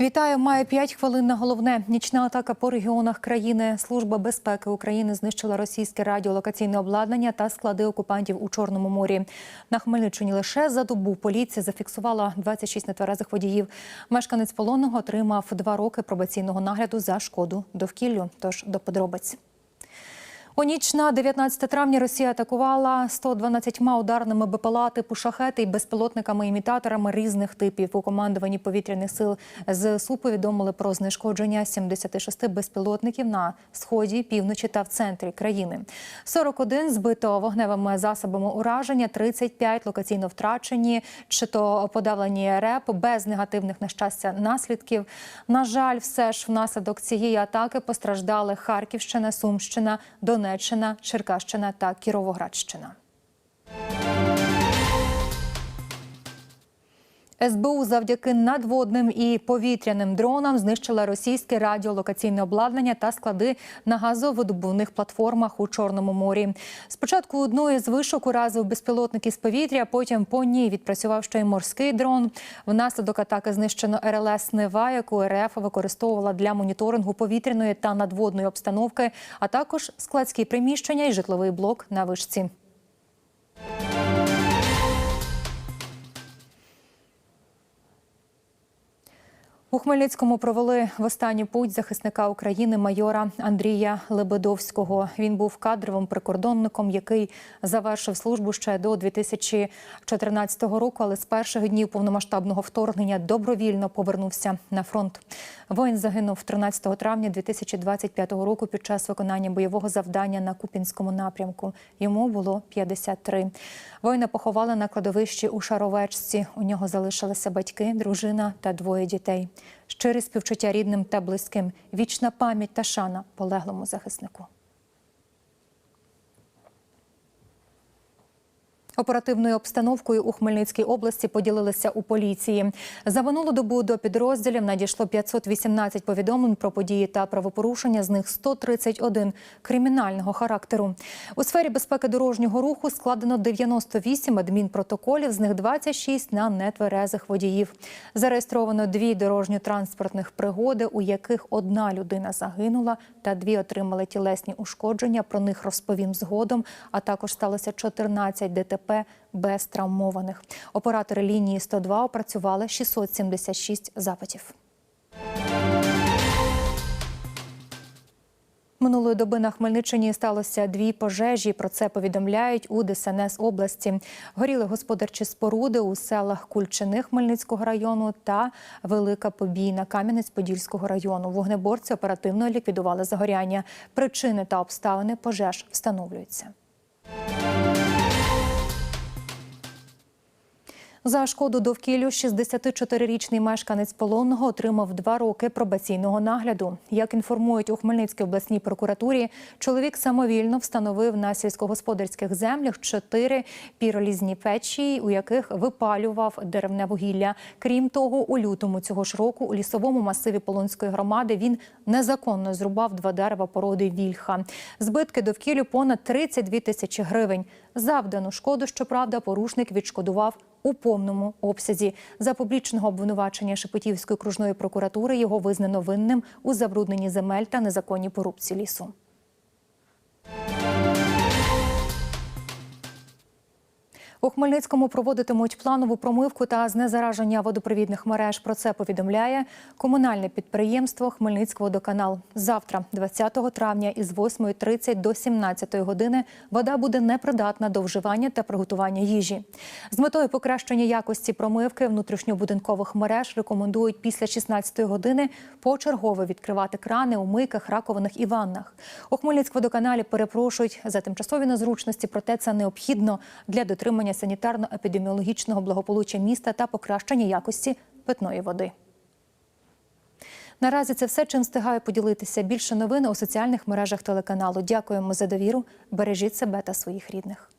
Вітаю, має 5 хвилин на головне. Нічна атака по регіонах країни. Служба безпеки України знищила російське радіолокаційне обладнання та склади окупантів у Чорному морі. На Хмельниччині лише за добу поліція зафіксувала 26 нетверезих водіїв. Мешканець полонного отримав два роки пробаційного нагляду за шкоду довкіллю. Тож до подробиць. У ніч на 19 травня Росія атакувала 112 ударними БПЛА типу шахети і безпілотниками-імітаторами різних типів. У командуванні повітряних сил ЗСУ повідомили про знешкодження 76 безпілотників на сході, півночі та в центрі країни. 41 збито вогневими засобами ураження, 35 локаційно втрачені, чи то подавлені РЕП без негативних на щастя наслідків. На жаль, все ж внаслідок цієї атаки постраждали Харківщина, Сумщина, Донеччина, Черкащина та Кіровоградщина. СБУ завдяки надводним і повітряним дронам знищила російське радіолокаційне обладнання та склади на газовидобувних платформах у Чорному морі. Спочатку одної з вишок уразив безпілотники з повітря, потім по ній відпрацював ще й морський дрон. Внаслідок атаки знищено РЛС Нева, яку РФ використовувала для моніторингу повітряної та надводної обстановки, а також складські приміщення і житловий блок на вишці. У Хмельницькому провели в останній путь захисника України майора Андрія Лебедовського. Він був кадровим прикордонником, який завершив службу ще до 2014 року, але з перших днів повномасштабного вторгнення добровільно повернувся на фронт. Воїн загинув 13 травня 2025 року під час виконання бойового завдання на Купінському напрямку. Йому було 53. Воїна поховали на кладовищі у Шаровечці. У нього залишилися батьки, дружина та двоє дітей. Щире співчуття рідним та близьким, вічна пам'ять та шана полеглому захиснику. Оперативною обстановкою у Хмельницькій області поділилися у поліції. За минулу добу до підрозділів надійшло 518 повідомлень про події та правопорушення, з них 131 кримінального характеру. У сфері безпеки дорожнього руху складено 98 адмінпротоколів, з них 26 на нетверезих водіїв. Зареєстровано дві дорожньо-транспортних пригоди, у яких одна людина загинула та дві отримали тілесні ушкодження. Про них розповім згодом. А також сталося 14 ДТП без травмованих. Оператори лінії 102 опрацювали 676 запитів. Минулої доби на Хмельниччині сталося дві пожежі. Про це повідомляють у ДСНС області. Горіли господарчі споруди у селах Кульчини Хмельницького району та Велика Побійна Кам'янець-Подільського району. Вогнеборці оперативно ліквідували загоряння. Причини та обставини пожеж встановлюються. За шкоду довкіллю 64-річний мешканець полонного отримав два роки пробаційного нагляду. Як інформують у Хмельницькій обласній прокуратурі, чоловік самовільно встановив на сільськогосподарських землях чотири піролізні печі, у яких випалював деревне вугілля. Крім того, у лютому цього ж року у лісовому масиві Полонської громади він незаконно зрубав два дерева породи вільха. Збитки довкіллю понад 32 тисячі гривень. Завдану шкоду, щоправда, порушник відшкодував у повному обсязі. За публічного обвинувачення Шепетівської окружної прокуратури його визнано винним у забрудненні земель та незаконній порубці лісу. У Хмельницькому проводитимуть планову промивку та знезараження водопровідних мереж. Про це повідомляє комунальне підприємство Хмельницькводоканал. Завтра, 20 травня, із 8.30 до 17 години вода буде непридатна до вживання та приготування їжі. З метою покращення якості промивки внутрішньобудинкових мереж рекомендують після 16 години почергово відкривати крани у мийках, раковинах і ваннах. У Хмельницькводоканалі перепрошують за тимчасові незручності, проте це необхідно для дотримання санітарно-епідеміологічного благополуччя міста та покращення якості питної води. Наразі це все, чим встигаю поділитися. Більше новин у соціальних мережах телеканалу. Дякуємо за довіру. Бережіть себе та своїх рідних.